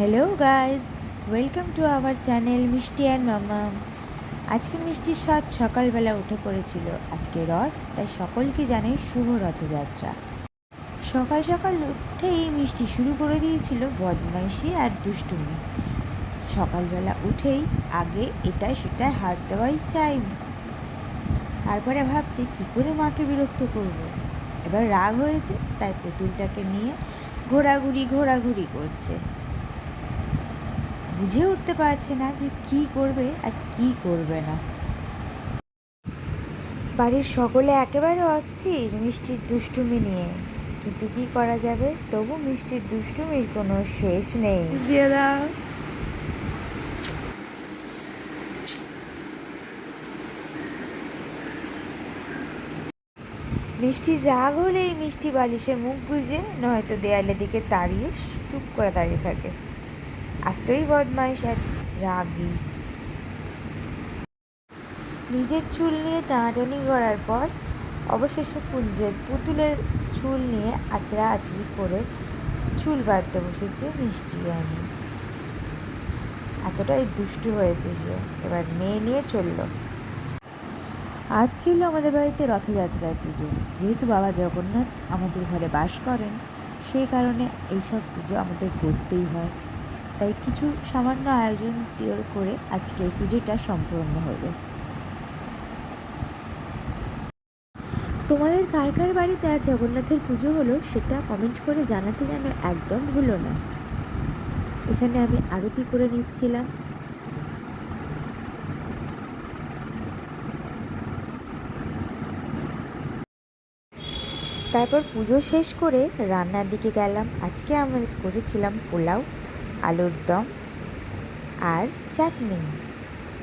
Hello guys welcome to our channel Mishti and Mamam আজকে মিষ্টির স্বাদ সকালবেলা উঠে পড়েছিল। আজকে রথ, তাই সকলকে জানাই শুভ রথযাত্রা। সকাল সকাল উঠেই মিষ্টি শুরু করে দিয়েছিল বদমাইশি আর দুষ্টুমি। সকালবেলা উঠেই আগে এটা সেটা হাত দেওয়াই চাই তারপরে ভাবছি, কী করে মাকে বিরক্ত করব। এবার রাগ হয়েছে, তাই পুতুলটাকে নিয়ে ঘোরাঘুরি ঘোরাঘুরি করছে। বুঝে উঠতে পারছে না যে কি করবে আর কি করবে না। বাড়ির সকলে একেবারে অস্থির মিষ্টির দুষ্টুমি নিয়ে। কিন্তু কি করা যাবে? তবু মিষ্টির দুষ্টুমির কোনো শেষ নেই। দিয়ে দাও। মিষ্টির রাগ হলেই মিষ্টি বালিশে মুখ গুজে নয়তো দেয়ালের দিকে তাড়িয়ে চুপ করে দাঁড়িয়ে থাকে। এতই বদমাইশ আর রাগী। নিজের চুল নিয়ে টানাটানি করার পর অবশেষে কুঞ্জের পুতুলের চুল নিয়ে আচড়া আচড়ি করে চুল বাঁধতে বসেছে মিষ্টি আমি এতটাই দুষ্টু হয়েছে সে। এবার মেয়ে নিয়ে চলল। আজ ছিল আমাদের বাড়িতে রথযাত্রার পুজো। যেহেতু বাবা জগন্নাথ আমাদের ঘরে বাস করেন, সেই কারণে এইসব পুজো আমাদের করতেই হয়। তাই কিছু সামান্য আয়োজন করে আজকে এই পুজোটা সম্পূর্ণ হলো তোমাদের কার কার বাড়িতে আজ জগন্নাথের পুজো হলো সেটা কমেন্ট করে জানাতে যেন একদম ভুলো না। এখানে আমি আরতি করে নিচ্ছিলাম। তারপর পুজো শেষ করে রান্নার দিকে গেলাম। আজকে আমরা করেছিলাম পোলাও। আলুর দম আর চাটনি,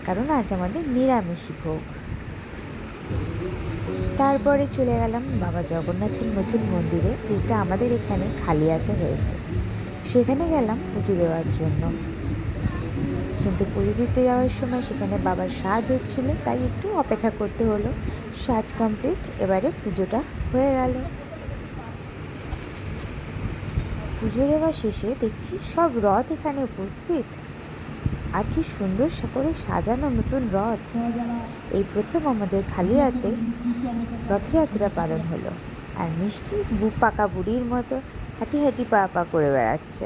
কারণ আজ আমাদের নিরামিষই ভোগ। তারপরে চলে গেলাম বাবা জগন্নাথের নতুন মন্দিরে, যেটা আমাদের এখানে খালিয়াতে হয়েছে। সেখানে গেলাম পুজো দেওয়ার জন্য। কিন্তু পুজো দিতে যাওয়ার সময় সেখানে বাবার সাজ হচ্ছিল, তাই একটু অপেক্ষা করতে হলো। সাজ কমপ্লিট, এবারে পুজোটা হয়ে গেল। পুজো দেওয়া শেষে দেখছি সব রথ এখানে উপস্থিত। আর কি সুন্দর করে সাজানো নতুন রথ। এই প্রথম আমাদের খালি হাতে রথযাত্রা পালন হলো। আর মিষ্টি বু পাকা বুড়ির মতো হাঁটি হাঁটি পা পা করে বেড়াচ্ছে।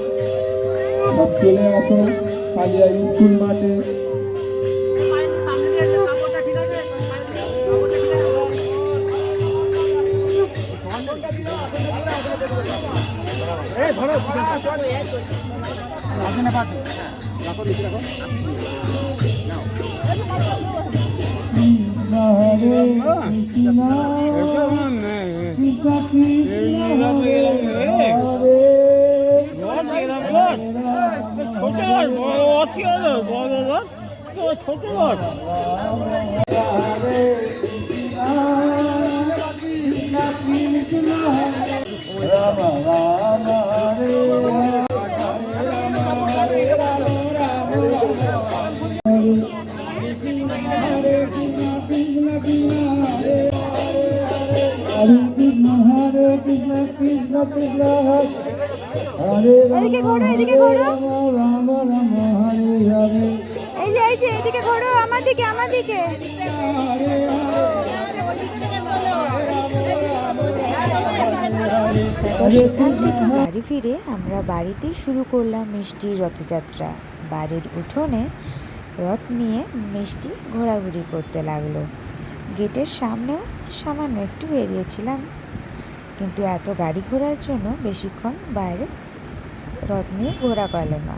চলে আসো কালিয়া স্কুল মাঠে হরে কৃষ্ণ কৃষ্ণ হরে কৃষ্ণ কৃষ্ণ কৃষ্ণ হরে হরে এদিকে ঘোরো, এদিকে ঘোরো। রাম রাম রাম হরে হরে এই যে এই যে এদিকে ঘোরো আমার দিকে আমার দিকে। সেখান থেকে বাড়ি ফিরে আমরা বাড়িতেই শুরু করলাম মিষ্টির রথযাত্রা। বাড়ির উঠোনে রথ নিয়ে মিষ্টি ঘোরাঘুরি করতে লাগল। গেটের সামনেও সামান্য একটু বেরিয়েছিলাম। কিন্তু এত গাড়ি ঘোরার জন্য বেশিক্ষণ বাইরে রথ নিয়ে ঘোরা গেল না।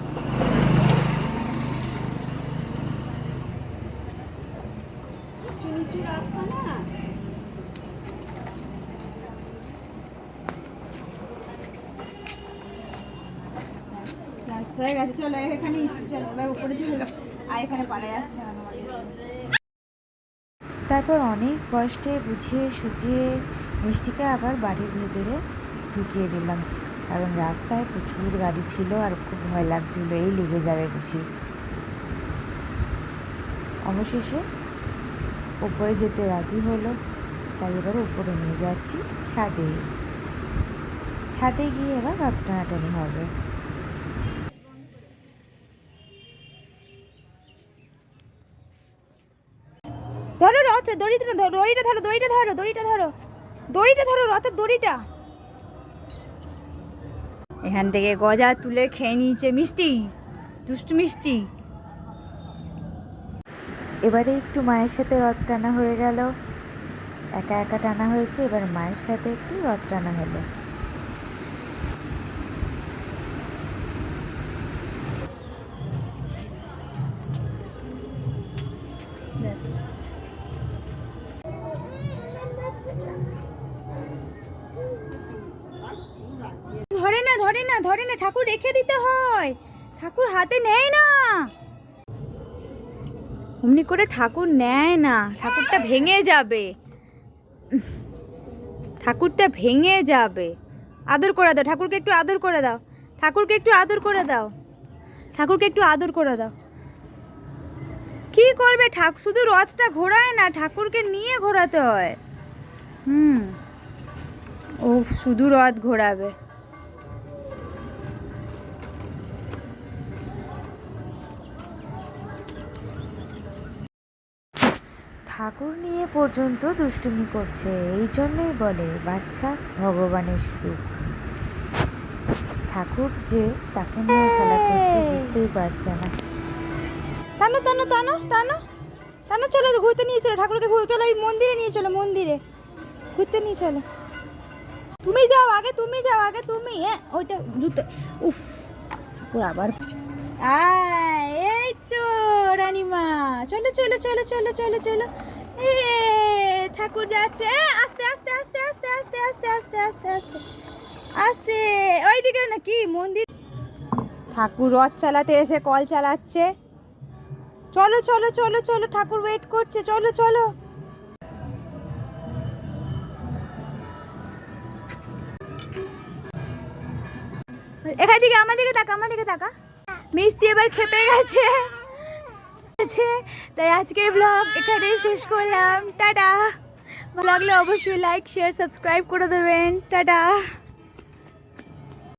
হয়ে গেছে, চলো, এখানে চলো, এবার উপরে চলো। আর এখানে যাচ্ছে তারপর অনেক কষ্টে বুঝিয়ে সুঝিয়ে মিষ্টিকে আবার বাড়ির ভেতরে ঢুকিয়ে দিলাম। কারণ রাস্তায় প্রচুর গাড়ি ছিল আর খুব ভয় লাগছিল, এই লেগে যাবে বুঝি। অবশেষে ওপরে যেতে রাজি হলো, তাই এবার উপরে নিয়ে যাচ্ছি ছাদে। ছাদে গিয়ে এবার রথ টানাটানি হবে। রথ দড়িটা দড়িটা ধরো দড়িটা ধরো দড়িটা ধরো। দড়িটা ধরো রথের দড়িটা। এখান থেকে গজা তুলে খেয়ে নিয়েছে মিষ্টি, দুষ্টু মিষ্টি। এবারে একটু মায়ের সাথে রথ টানা হয়ে গেল। একা একা টানা হয়েছে, এবার মায়ের সাথে একটু রথ টানা হলো। না না, ঠাকুর রেখে দিতে হয়। ঠাকুর হাতে নেয় না। অমনি করে ঠাকুর নেয় না, ঠাকুরটা ভেঙে যাবে। ঠাকুরটা ভেঙে যাবে। আদর করে দাও, ঠাকুরকে একটু আদর করে দাও। ঠাকুরকে একটু আদর করে দাও। ঠাকুরকে একটু আদর করে দাও। কি করবে ঠাক, শুধু রথটা ঘোরায় না, ঠাকুরকে নিয়ে ঘোরাতে হয়। হুম। ও, শুধু রথ ঘোরাবে। ঠাকুর নিয়ে পর্যন্ত দুষ্টুমি করছে এই জন্যই বলে বাচ্চা ভগবানের সুখ। ঠাকুর যে তাকে নিয়ে খেলা করছে বুঝতেই পারছে না। টানো টানো টানো টানো টানো চলো ঘুরতে নিয়ে চলো ঠাকুরকে ঘুরে চলো এই মন্দিরে নিয়ে চলো মন্দিরে। ঘুরতে নিয়ে চলো। তুমি যাও আগে তুমি যাও আগে তুমি এ ওইটা জুতো উফ ঠাকুর আবার। এই তো রানীমা চলো চলো চলো চলো চলো চলো। ঠাকুর যাচ্ছে। আস্তে আস্তে আস্তে আস্তে আস্তে আস্তে আস্তে আস্তে আস্তে আস্তে। ওইদিকে না কি মন্দির? ঠাকুর রথ চালাতে এসে কল চালাচ্ছে। চলো চলো চলো চলো, ঠাকুর ওয়েট করছে। চলো চলো। এখান থেকে আমার দিকে তাকা, আমার দিকে তাকা। মিষ্টি এবার খেপে গেছে। আছে। তাই আজকের ব্লগ এখানেই শেষ করলাম। টাটা। ভালো লাগলে অবশ্যই লাইক শেয়ার সাবস্ক্রাইব করে দেবেন। টাটা।